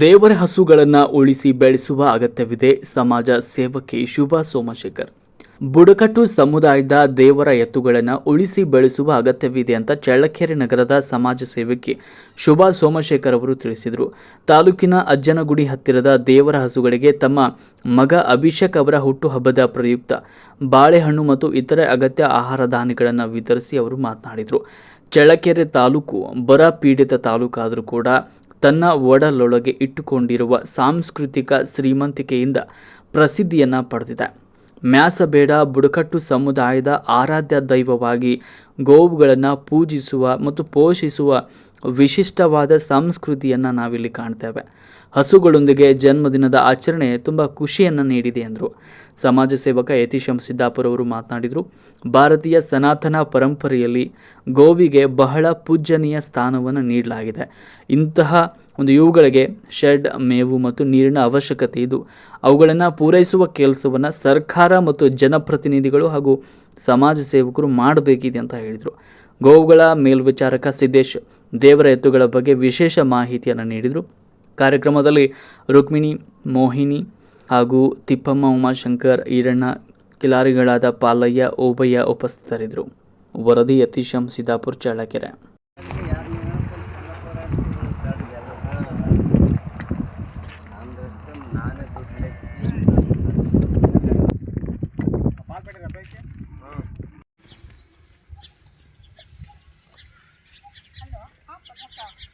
ದೇವರ ಹಸುಗಳನ್ನು ಉಳಿಸಿ ಬೆಳೆಸುವ ಅಗತ್ಯವಿದೆ. ಸಮಾಜ ಸೇವಕಿ ಶುಭಾ ಸೋಮಶೇಖರ್. ಬುಡಕಟ್ಟು ಸಮುದಾಯದ ದೇವರ ಎತ್ತುಗಳನ್ನು ಉಳಿಸಿ ಬೆಳೆಸುವ ಅಗತ್ಯವಿದೆ ಅಂತ ಚಳ್ಳಕೆರೆ ನಗರದ ಸಮಾಜ ಸೇವಕಿ ಶುಭಾ ಸೋಮಶೇಖರ್ ಅವರು ತಿಳಿಸಿದರು. ತಾಲೂಕಿನ ಅಜ್ಜನಗುಡಿ ಹತ್ತಿರದ ದೇವರ ಹಸುಗಳಿಗೆ ತಮ್ಮ ಮಗ ಅಭಿಷೇಕ್ ಅವರ ಹುಟ್ಟುಹಬ್ಬದ ಪ್ರಯುಕ್ತ ಬಾಳೆಹಣ್ಣು ಮತ್ತು ಇತರೆ ಅಗತ್ಯ ಆಹಾರ ಧಾನ್ಯಗಳನ್ನು ವಿತರಿಸಿ ಅವರು ಮಾತನಾಡಿದರು. ಚಳ್ಳಕೆರೆ ತಾಲೂಕು ಬರ ಪೀಡಿತ ತಾಲೂಕಾದರೂ ಕೂಡ ತನ್ನ ಒಡಲೊಳಗೆ ಇಟ್ಟುಕೊಂಡಿರುವ ಸಾಂಸ್ಕೃತಿಕ ಶ್ರೀಮಂತಿಕೆಯಿಂದ ಪ್ರಸಿದ್ಧಿಯನ್ನು ಪಡೆದಿದೆ. ಮ್ಯಾಸಬೇಡ ಬುಡಕಟ್ಟು ಸಮುದಾಯದ ಆರಾಧ್ಯ ದೈವವಾಗಿ ಗೋವುಗಳನ್ನು ಪೂಜಿಸುವ ಮತ್ತು ಪೋಷಿಸುವ ವಿಶಿಷ್ಟವಾದ ಸಂಸ್ಕೃತಿಯನ್ನು ನಾವಿಲ್ಲಿ ಕಾಣ್ತೇವೆ. ಹಸುಗಳೊಂದಿಗೆ ಜನ್ಮದಿನದ ಆಚರಣೆ ತುಂಬ ಖುಷಿಯನ್ನು ನೀಡಿದೆ ಎಂದರು ಸಮಾಜ ಸೇವಕ ಯತೀಶಂ ಸಿದ್ದಾಪುರ ಅವರು ಮಾತನಾಡಿದರು, ಭಾರತೀಯ ಸನಾತನ ಪರಂಪರೆಯಲ್ಲಿ ಗೋವಿಗೆ ಬಹಳ ಪೂಜ್ಯನೀಯ ಸ್ಥಾನವನ್ನು ನೀಡಲಾಗಿದೆ. ಇಂತಹ ಒಂದು ಇವುಗಳಿಗೆ ಶೆಡ್, ಮೇವು ಮತ್ತು ನೀರಿನ ಅವಶ್ಯಕತೆ ಇದು. ಅವುಗಳನ್ನು ಪೂರೈಸುವ ಕೆಲಸವನ್ನು ಸರ್ಕಾರ ಮತ್ತು ಜನಪ್ರತಿನಿಧಿಗಳು ಹಾಗೂ ಸಮಾಜ ಸೇವಕರು ಮಾಡಬೇಕಿದೆ ಅಂತ ಹೇಳಿದರು. ಗೋವುಗಳ ಮೇಲ್ವಿಚಾರಕ ಸಿದ್ದೇಶ್ ದೇವರ ಎತ್ತುಗಳ ಬಗ್ಗೆ ವಿಶೇಷ ಮಾಹಿತಿಯನ್ನು ನೀಡಿದರು. ಕಾರ್ಯಕ್ರಮದಲ್ಲಿ ರುಕ್ಮಿಣಿ, ಮೋಹಿನಿ ಹಾಗೂ ತಿಪ್ಪಮ್ಮ ಉಮಾಶಂಕರ್, ಈರಣ್ಣ, ಕಿಲಾರಿಗಳಾದ ಪಾಲಯ್ಯ, ಓಬಯ್ಯ ಉಪಸ್ಥಿತರಿದ್ದರು. ವರದಿ ಯತೀಶಂ ಸಿದ್ದಾಪುರ್, ಚಳ್ಳಕೆರೆ.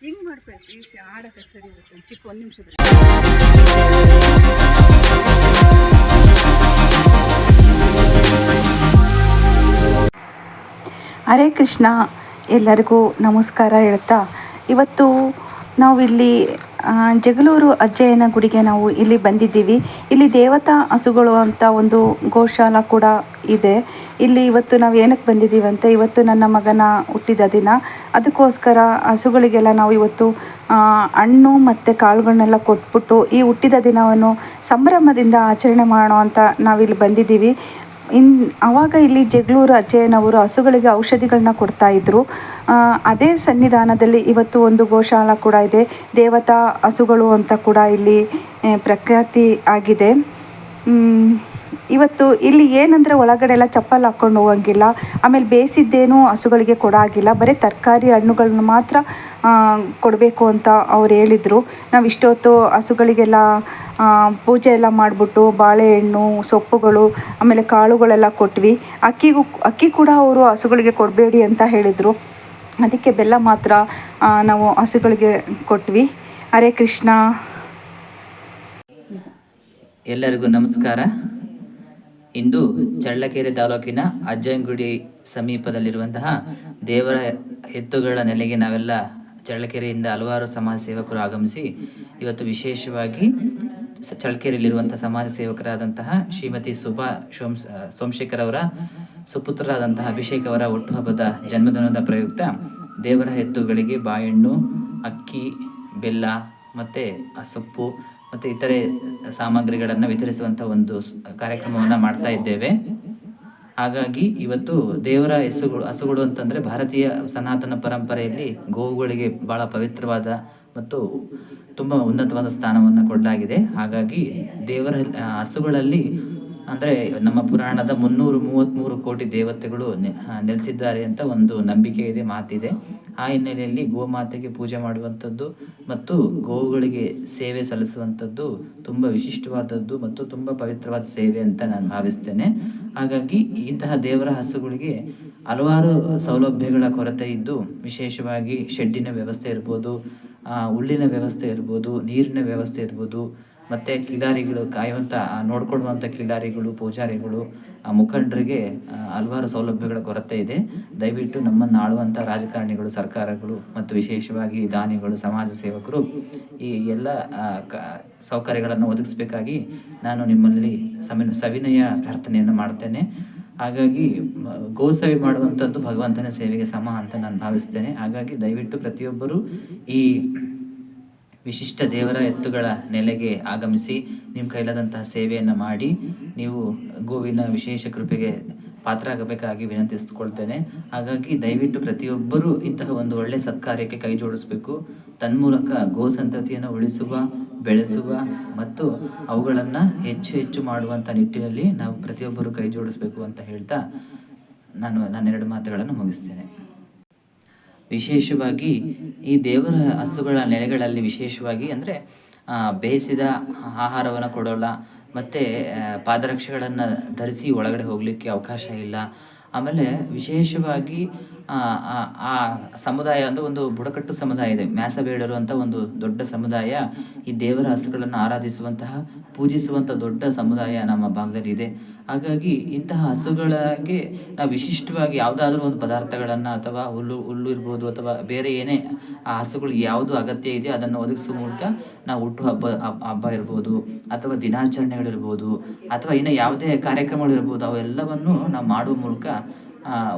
ಹಿಂಗ್ ಮಾಡ್ಬೇಕು ಈ ಆಡಕ್ಕೆ ಸರಿ ಇರುತ್ತೆ. ಚಿಕ್ಕ ಒಂದು ನಿಮಿಷದಲ್ಲಿ. ಹರೇ ಕೃಷ್ಣ, ಎಲ್ಲರಿಗೂ ನಮಸ್ಕಾರ ಹೇಳ್ತಾ, ಇವತ್ತು ನಾವಿಲ್ಲಿ ಜಗಳೂರು ಅಜ್ಜಯ್ಯನ ಗುಡಿಗೆ ನಾವು ಇಲ್ಲಿ ಬಂದಿದ್ದೀವಿ. ಇಲ್ಲಿ ದೇವತಾ ಹಸುಗಳು ಅಂತ ಒಂದು ಗೋಶಾಲ ಕೂಡ ಇದೆ. ಇಲ್ಲಿ ಇವತ್ತು ನಾವು ಏನಕ್ಕೆ ಬಂದಿದ್ದೀವಿ ಅಂತ ಇವತ್ತು ನನ್ನ ಮಗನ ಹುಟ್ಟಿದ ದಿನ. ಅದಕ್ಕೋಸ್ಕರ ಹಸುಗಳಿಗೆಲ್ಲ ನಾವು ಇವತ್ತು ಹಣ್ಣು ಮತ್ತು ಕಾಳುಗಳನ್ನೆಲ್ಲ ಕೊಟ್ಬಿಟ್ಟು ಈ ಹುಟ್ಟಿದ ದಿನವನ್ನು ಸಂಭ್ರಮದಿಂದ ಆಚರಣೆ ಮಾಡೋ ಅಂತ ನಾವಿಲ್ಲಿ ಬಂದಿದ್ದೀವಿ. ಇನ್ ಆವಾಗ ಇಲ್ಲಿ ಜಗಳೂರು ಅಜ್ಜಯ್ಯನವರು ಹಸುಗಳಿಗೆ ಔಷಧಿಗಳನ್ನ ಕೊಡ್ತಾ ಇದ್ರು. ಅದೇ ಸನ್ನಿಧಾನದಲ್ಲಿ ಇವತ್ತು ಒಂದು ಗೋಶಾಲ ಕೂಡ ಇದೆ. ದೇವತಾ ಹಸುಗಳು ಅಂತ ಕೂಡ ಇಲ್ಲಿ ಪ್ರಖ್ಯಾತಿ ಆಗಿದೆ. ಇವತ್ತು ಇಲ್ಲಿ ಏನಂದರೆ ಒಳಗಡೆ ಎಲ್ಲ ಚಪ್ಪಲ್ ಹಾಕ್ಕೊಂಡು ಹೋಗಂಗಿಲ್ಲ. ಆಮೇಲೆ ಬೇಯಿಸಿದ್ದೇನು ಹಸುಗಳಿಗೆ ಕೊಡಾಗಿಲ್ಲ. ಬರೀ ತರಕಾರಿ ಹಣ್ಣುಗಳನ್ನ ಮಾತ್ರ ಕೊಡಬೇಕು ಅಂತ ಅವ್ರು ಹೇಳಿದರು. ನಾವು ಇಷ್ಟೊತ್ತು ಹಸುಗಳಿಗೆಲ್ಲ ಪೂಜೆ ಎಲ್ಲ ಮಾಡಿಬಿಟ್ಟು ಬಾಳೆಹಣ್ಣು, ಸೊಪ್ಪುಗಳು, ಆಮೇಲೆ ಕಾಳುಗಳೆಲ್ಲ ಕೊಟ್ವಿ. ಅಕ್ಕಿಗೂ, ಅಕ್ಕಿ ಕೂಡ ಅವರು ಹಸುಗಳಿಗೆ ಕೊಡಬೇಡಿ ಅಂತ ಹೇಳಿದರು. ಅದಕ್ಕೆ ಬೆಲ್ಲ ಮಾತ್ರ ನಾವು ಹಸುಗಳಿಗೆ ಕೊಟ್ವಿ. ಹರೇ ಕೃಷ್ಣ. ಎಲ್ಲರಿಗೂ ನಮಸ್ಕಾರ. ಇಂದು ಚಳ್ಳಕೆರೆ ತಾಲೂಕಿನ ಅಜ್ಜಂಗುಡಿ ಸಮೀಪದಲ್ಲಿರುವಂತಹ ದೇವರ ಎತ್ತುಗಳ ನೆಲೆಗೆ ನಾವೆಲ್ಲ ಚಳ್ಳಕೆರೆಯಿಂದ ಹಲವಾರು ಸಮಾಜ ಸೇವಕರು ಆಗಮಿಸಿ ಇವತ್ತು ವಿಶೇಷವಾಗಿ ಚಳ್ಳಕೆರೆಯಲ್ಲಿರುವಂತಹ ಸಮಾಜ ಸೇವಕರಾದಂತಹ ಶ್ರೀಮತಿ ಸುಭಾ ಸೋಮ್ ಸೋಮಶೇಖರ್ ಅವರ ಸುಪುತ್ರರಾದಂತಹ ಅಭಿಷೇಕ್ ಅವರ ಹುಟ್ಟುಹಬ್ಬದ ಜನ್ಮದಿನದ ಪ್ರಯುಕ್ತ ದೇವರ ಎತ್ತುಗಳಿಗೆ ಬಾಳೆಹಣ್ಣು, ಅಕ್ಕಿ, ಬೆಲ್ಲ ಮತ್ತು ಸೊಪ್ಪು ಮತ್ತು ಇತರೆ ಸಾಮಗ್ರಿಗಳನ್ನು ವಿತರಿಸುವಂಥ ಒಂದು ಕಾರ್ಯಕ್ರಮವನ್ನ ಮಾಡ್ತಾ ಇದ್ದೇವೆ. ಹಾಗಾಗಿ ಇವತ್ತು ದೇವರ ಹೆಸುಗಳು, ಹಸುಗಳು ಅಂತಂದರೆ ಭಾರತೀಯ ಸನಾತನ ಪರಂಪರೆಯಲ್ಲಿ ಗೋವುಗಳಿಗೆ ಭಾಳ ಪವಿತ್ರವಾದ ಮತ್ತು ತುಂಬ ಉನ್ನತವಾದ ಸ್ಥಾನವನ್ನು ಕೊಡಲಾಗಿದೆ. ಹಾಗಾಗಿ ದೇವರ ಹಸುಗಳಲ್ಲಿ ಅಂದರೆ ನಮ್ಮ ಪುರಾಣದ ಮುನ್ನೂರು ಮೂವತ್ತ್ಮೂರು ಕೋಟಿ ದೇವತೆಗಳು ನೆಲೆಸಿದ್ದಾರೆ ಅಂತ ಒಂದು ನಂಬಿಕೆ ಇದೆ, ಮಾತಿದೆ. ಆ ಹಿನ್ನೆಲೆಯಲ್ಲಿ ಗೋಮಾತೆಗೆ ಪೂಜೆ ಮಾಡುವಂಥದ್ದು ಮತ್ತು ಗೋವುಗಳಿಗೆ ಸೇವೆ ಸಲ್ಲಿಸುವಂಥದ್ದು ತುಂಬ ವಿಶಿಷ್ಟವಾದದ್ದು ಮತ್ತು ತುಂಬ ಪವಿತ್ರವಾದ ಸೇವೆ ಅಂತ ನಾನು ಭಾವಿಸ್ತೇನೆ. ಹಾಗಾಗಿ ಇಂತಹ ದೇವರ ಹಸುಗಳಿಗೆ ಹಲವಾರು ಸೌಲಭ್ಯಗಳ ಕೊರತೆ ಇದ್ದು ವಿಶೇಷವಾಗಿ ಶೆಡ್ಡಿನ ವ್ಯವಸ್ಥೆ ಇರ್ಬೋದು ಉಳ್ಳಿನ ವ್ಯವಸ್ಥೆ ಇರ್ಬೋದು, ನೀರಿನ ವ್ಯವಸ್ಥೆ ಇರ್ಬೋದು ಮತ್ತು ಕಿಲಾರಿಗಳು ಕಾಯುವಂಥ ನೋಡ್ಕೊಳ್ಳುವಂಥ ಕಿಲಾರಿಗಳು ಪೂಜಾರಿಗಳು ಮುಖಂಡರಿಗೆ ಹಲವಾರು ಸೌಲಭ್ಯಗಳ ಕೊರತೆ ಇದೆ. ದಯವಿಟ್ಟು ನಮ್ಮನ್ನು ಆಳುವಂಥ ರಾಜಕಾರಣಿಗಳು, ಸರ್ಕಾರಗಳು ಮತ್ತು ವಿಶೇಷವಾಗಿ ದಾನಿಗಳು, ಸಮಾಜ ಸೇವಕರು ಈ ಎಲ್ಲ ಕ, ಸೌಕರ್ಯಗಳನ್ನು ಒದಗಿಸಬೇಕಾಗಿ ನಾನು ನಿಮ್ಮಲ್ಲಿ ಸಮಿನ ಸವಿನಯ ಪ್ರಾರ್ಥನೆಯನ್ನು ಮಾಡ್ತೇನೆ ಹಾಗಾಗಿ ಗೋಸೇವೆ ಮಾಡುವಂಥದ್ದು ಭಗವಂತನ ಸೇವೆಗೆ ಸಮ ಅಂತ ನಾನು ಭಾವಿಸ್ತೇನೆ. ಹಾಗಾಗಿ ದಯವಿಟ್ಟು ಪ್ರತಿಯೊಬ್ಬರು ಈ ವಿಶಿಷ್ಟ ದೇವರ ಎತ್ತುಗಳ ನೆಲೆಗೆ ಆಗಮಿಸಿ ನಿಮ್ಮ ಕೈಲಾದಂತಹ ಸೇವೆಯನ್ನು ಮಾಡಿ ನೀವು ಗೋವಿನ ವಿಶೇಷ ಕೃಪೆಗೆ ಪಾತ್ರ ಆಗಬೇಕಾಗಿ ವಿನಂತಿಸಿಕೊಳ್ತೇನೆ. ಹಾಗಾಗಿ ದಯವಿಟ್ಟು ಪ್ರತಿಯೊಬ್ಬರೂ ಇಂತಹ ಒಂದು ಒಳ್ಳೆಯ ಸತ್ಕಾರ್ಯಕ್ಕೆ ಕೈ ಜೋಡಿಸಬೇಕು. ತನ್ಮೂಲಕ ಗೋ ಸಂತತಿಯನ್ನು ಉಳಿಸುವ, ಬೆಳೆಸುವ ಮತ್ತು ಅವುಗಳನ್ನು ಹೆಚ್ಚು ಹೆಚ್ಚು ಮಾಡುವಂಥ ನಿಟ್ಟಿನಲ್ಲಿ ನಾವು ಪ್ರತಿಯೊಬ್ಬರು ಕೈ ಜೋಡಿಸಬೇಕು ಅಂತ ಹೇಳ್ತಾ ನಾನು ನನ್ನೆರಡು ಮಾತುಗಳನ್ನು ಮುಗಿಸ್ತೇನೆ. ವಿಶೇಷವಾಗಿ ಈ ದೇವರ ಹಸುಗಳ ನೆಲೆಗಳಲ್ಲಿ ವಿಶೇಷವಾಗಿ ಅಂದರೆ ಬೇಯಿಸಿದ ಆಹಾರವನ್ನು ಕೊಡೋಲ್ಲ, ಮತ್ತು ಪಾದರಕ್ಷೆಗಳನ್ನು ಧರಿಸಿ ಒಳಗಡೆ ಹೋಗಲಿಕ್ಕೆ ಅವಕಾಶ ಇಲ್ಲ. ಆಮೇಲೆ ವಿಶೇಷವಾಗಿ ಆ, ಸಮುದಾಯ ಅಂದರೆ ಒಂದು ಬುಡಕಟ್ಟು ಸಮುದಾಯ ಇದೆ. ಮ್ಯಾಸಬೇಡರು ಅಂತ ಒಂದು ದೊಡ್ಡ ಸಮುದಾಯ ಈ ದೇವರ ಹಸುಗಳನ್ನು ಆರಾಧಿಸುವಂತಹ ಪೂಜಿಸುವಂಥ ದೊಡ್ಡ ಸಮುದಾಯ ನಮ್ಮ ಭಾಗದಲ್ಲಿ ಇದೆ. ಹಾಗಾಗಿ ಇಂತಹ ಹಸುಗಳಿಗೆ ನಾವು ವಿಶಿಷ್ಟವಾಗಿ ಯಾವುದಾದ್ರೂ ಒಂದು ಪದಾರ್ಥಗಳನ್ನು ಅಥವಾ ಹುಲ್ಲು ಹುಲ್ಲು ಇರ್ಬೋದು ಅಥವಾ ಬೇರೆ ಏನೇ ಆ ಹಸುಗಳಿಗೆ ಯಾವುದು ಅಗತ್ಯ ಇದೆಯೋ ಅದನ್ನು ಒದಗಿಸುವ ಮೂಲಕ ನಾವು ಹುಟ್ಟು ಹಬ್ಬ ಹಬ್ಬ ಇರ್ಬೋದು ಅಥವಾ ದಿನಾಚರಣೆಗಳಿರ್ಬೋದು ಅಥವಾ ಇನ್ನು ಯಾವುದೇ ಕಾರ್ಯಕ್ರಮಗಳಿರ್ಬೋದು ಅವೆಲ್ಲವನ್ನು ನಾವು ಮಾಡುವ ಮೂಲಕ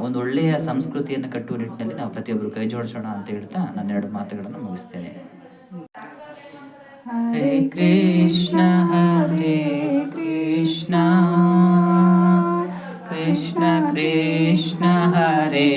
ಒಂದು ಒಳ್ಳೆಯ ಸಂಸ್ಕೃತಿಯನ್ನು ಕಟ್ಟುವ ನಿಟ್ಟಿನಲ್ಲಿ ನಾವು ಪ್ರತಿಯೊಬ್ಬರು ಕೈ ಜೋಡಿಸೋಣ ಅಂತ ಹೇಳ್ತಾ ನನ್ನ ಎರಡು ಮಾತುಗಳನ್ನು ಮುಗಿಸ್ತೇನೆ. ಹರೇ ಕೃಷ್ಣ ಹರೇ ಕೃಷ್ಣ ಕೃಷ್ಣ ಕೃಷ್ಣ, ಹರೇ